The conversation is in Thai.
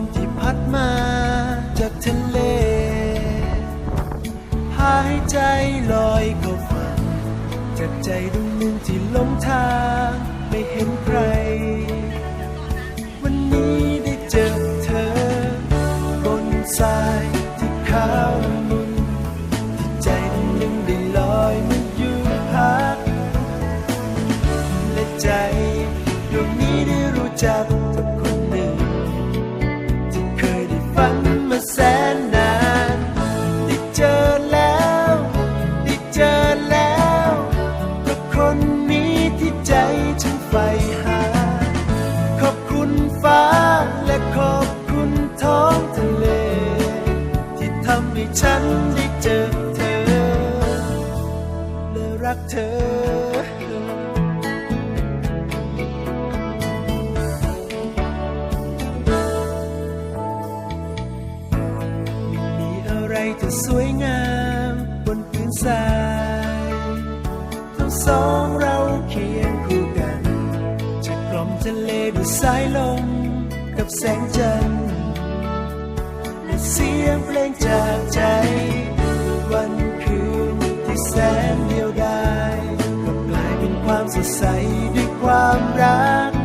มที่พัดมาจากทะเลหายใจลอยเข้าฝันจากใจดวงหนึ่งที่หลงทางไม่เห็นใคร วันนี้ได้เจอเธอบนทรายที่ขาวมุนที่ใจดวงหนึ่งได้ลอยมาอยู่พัก และใจดวงนี้ได้รู้จัก รักเธอมีอะไรที่สวยงามบนพื้นทรายทั้งสองเราเคียงคู่กัน จะกล่อมทะเลด้วยสายลมกับแสงจันทร์และเสียงเพลงจากใจ วันคืนที่แสน ความสดใสด้วยความรัก